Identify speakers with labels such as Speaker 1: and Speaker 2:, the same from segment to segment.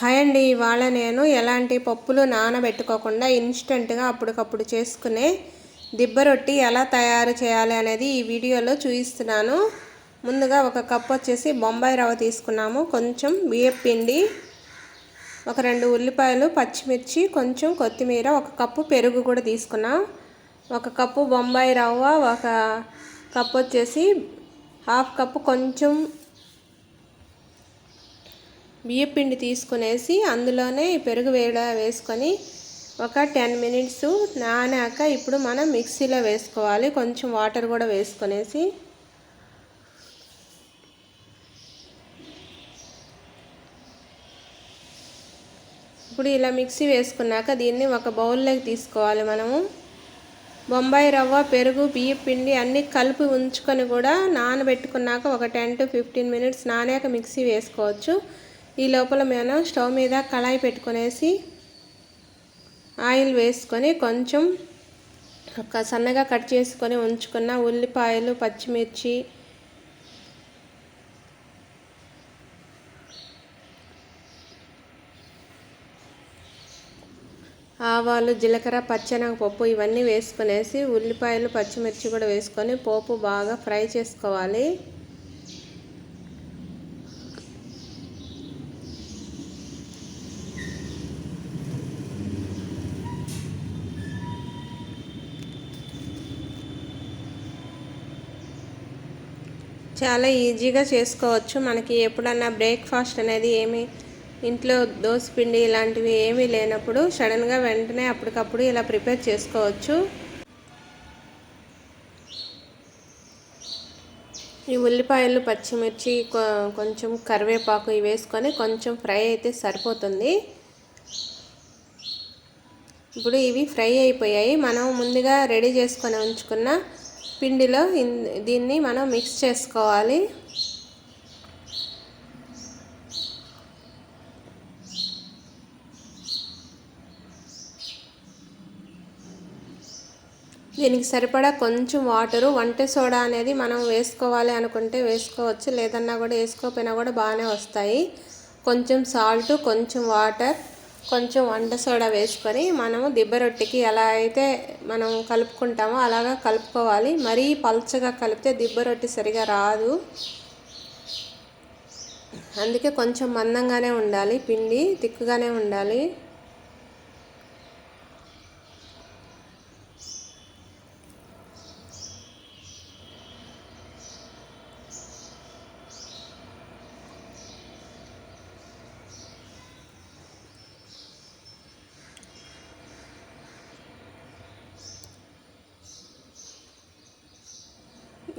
Speaker 1: Hi అండి ఇవాళ నేను ఎలాంటి పప్పులు నానబెట్టుకోకుండా ఇన్స్టెంట్గా అప్పటికప్పుడు చేసుకునే దిబ్బ రొట్టి ఎలా తయారు చేయాలి అనేది ఈ వీడియోలో చూపిస్తున్నాను. ముందుగా ఒక కప్ వచ్చేసి బొంబాయి రవ్వ తీసుకున్నాము. కొంచెం బియ్యపిండి ఒక రెండు ఉల్లిపాయలు పచ్చిమిర్చి కొంచెం కొత్తిమీర ఒక కప్పు పెరుగు కూడా తీసుకున్నాం. ఒక కప్పు బొంబాయి రవ్వ ఒక కప్ వచ్చేసి హాఫ్ కప్పు కొంచెం బియ్యపిండి తీసుకునేసి అందులోనే పెరుగు వేడ వేసుకొని ఒక టెన్ మినిట్స్ నానాక ఇప్పుడు మనం మిక్సీలో వేసుకోవాలి. కొంచెం వాటర్ కూడా వేసుకొనేసి ఇప్పుడు ఇలా మిక్సీ వేసుకున్నాక దీన్ని ఒక బౌల్లోకి తీసుకోవాలి మనము. బొంబాయి రవ్వ పెరుగు బియ్య పిండి అన్నీ కలిపి ఉంచుకొని కూడా నానబెట్టుకున్నాక ఒక టెన్ టు ఫిఫ్టీన్ మినిట్స్ నానాక మిక్సీ వేసుకోవచ్చు. ఈ లోపల మనం స్టవ్ మీద కళాయి పెట్టుకునేసి ఆయిల్ వేసుకొని కొంచెం ఒక సన్నగా కట్ చేసుకొని ఉంచుకున్న ఉల్లిపాయలు పచ్చిమిర్చి ఆవాలు జీలకర్ర పచ్చెనగపప్పు ఇవన్నీ వేసుకునేసి ఉల్లిపాయలు పచ్చిమిర్చి కూడా వేసుకొని పోపు బాగా ఫ్రై చేసుకోవాలి. చాలా ఈజీగా చేసుకోవచ్చు. మనకి ఎప్పుడన్నా బ్రేక్ఫాస్ట్ అనేది ఏమి ఇంట్లో పిండి ఇలాంటివి ఏమీ లేనప్పుడు సడన్గా వెంటనే అప్పటికప్పుడు ఇలా ప్రిపేర్ చేసుకోవచ్చు. ఈ ఉల్లిపాయలు పచ్చిమిర్చి కొంచెం కరివేపాకు ఇవి వేసుకొని కొంచెం ఫ్రై అయితే సరిపోతుంది. ఇప్పుడు ఇవి ఫ్రై అయిపోయాయి. మనం ముందుగా రెడీ చేసుకొని ఉంచుకున్న పిండిలో దీన్ని మనం మిక్స్ చేసుకోవాలి. దీనికి సరిపడా కొంచెం వాటరు వంట సోడా అనేది మనం వేసుకోవాలి అనుకుంటే వేసుకోవచ్చు లేదన్నా కూడా వేసుకోకపోయినా కూడా బాగానే వస్తాయి. కొంచెం సాల్ట్ కొంచెం వాటర్ కొంచెం వంట సోడా వేసుకొని మనము దిబ్బ రొట్టెకి ఎలా అయితే మనం కలుపుకుంటామో అలాగా కలుపుకోవాలి. మరీ పల్చగా కలిపితే దిబ్బ రొట్టె సరిగా రాదు. అందుకే కొంచెం మందంగానే ఉండాలి. పిండి తిక్కుగానే ఉండాలి.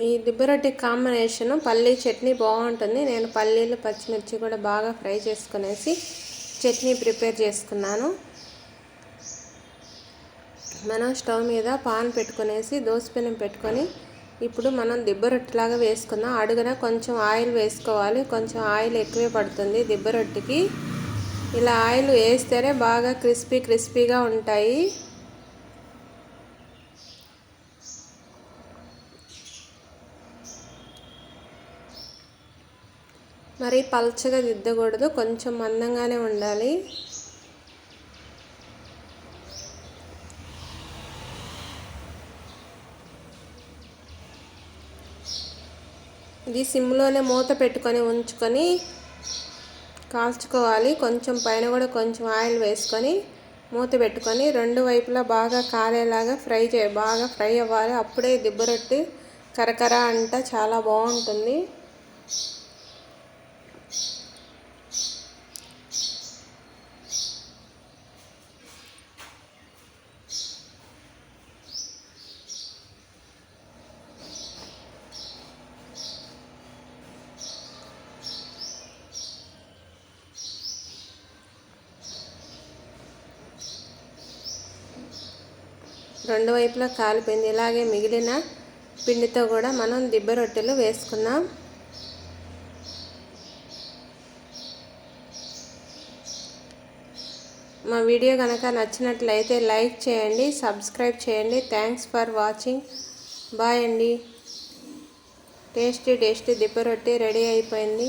Speaker 1: ఈ దిబ్బరొట్టి కాంబినేషను పల్లీ చట్నీ బాగుంటుంది. నేను పల్లీలు పచ్చిమిర్చి కూడా బాగా ఫ్రై చేసుకునేసి చట్నీ ప్రిపేర్ చేసుకున్నాను. మనం స్టవ్ మీద పాన్ పెట్టుకునేసి దోసపెనం పెట్టుకొని ఇప్పుడు మనం దిబ్బరొట్టిలాగా వేసుకుందాం. అడుగున కొంచెం ఆయిల్ వేసుకోవాలి. కొంచెం ఆయిల్ ఎక్కువే పడుతుంది దిబ్బ రొట్టెకి. ఇలా ఆయిల్ వేస్తేనే బాగా క్రిస్పీ క్రిస్పీగా ఉంటాయి. మరీ పల్చగా దిద్దకూడదు కొంచెం మందంగానే ఉండాలి. ఇది సిమ్లోనే మూత పెట్టుకొని ఉంచుకొని కాల్చుకోవాలి. కొంచెం పైన కూడా కొంచెం ఆయిల్ వేసుకొని మూత పెట్టుకొని రెండు వైపులా బాగా కాలేలాగా ఫ్రై చే బాగా ఫ్రై అవ్వాలి. అప్పుడే దిబ్బరొట్టి కరకర అంట చాలా బాగుంటుంది. రెండు వైపులా కాలిపోయింది ఇలాగే మిగిలిన పిండితో కూడా మనం దిబ్బ రొట్టెలు వేసుకున్నాం మా వీడియో కనుక నచ్చినట్లయితే లైక్ చేయండి సబ్స్క్రైబ్ చేయండి. Thanks for watching. బాయ్ అండి. టేస్టీ టేస్టీ దిబ్బ రొట్టె రెడీ అయిపోయింది.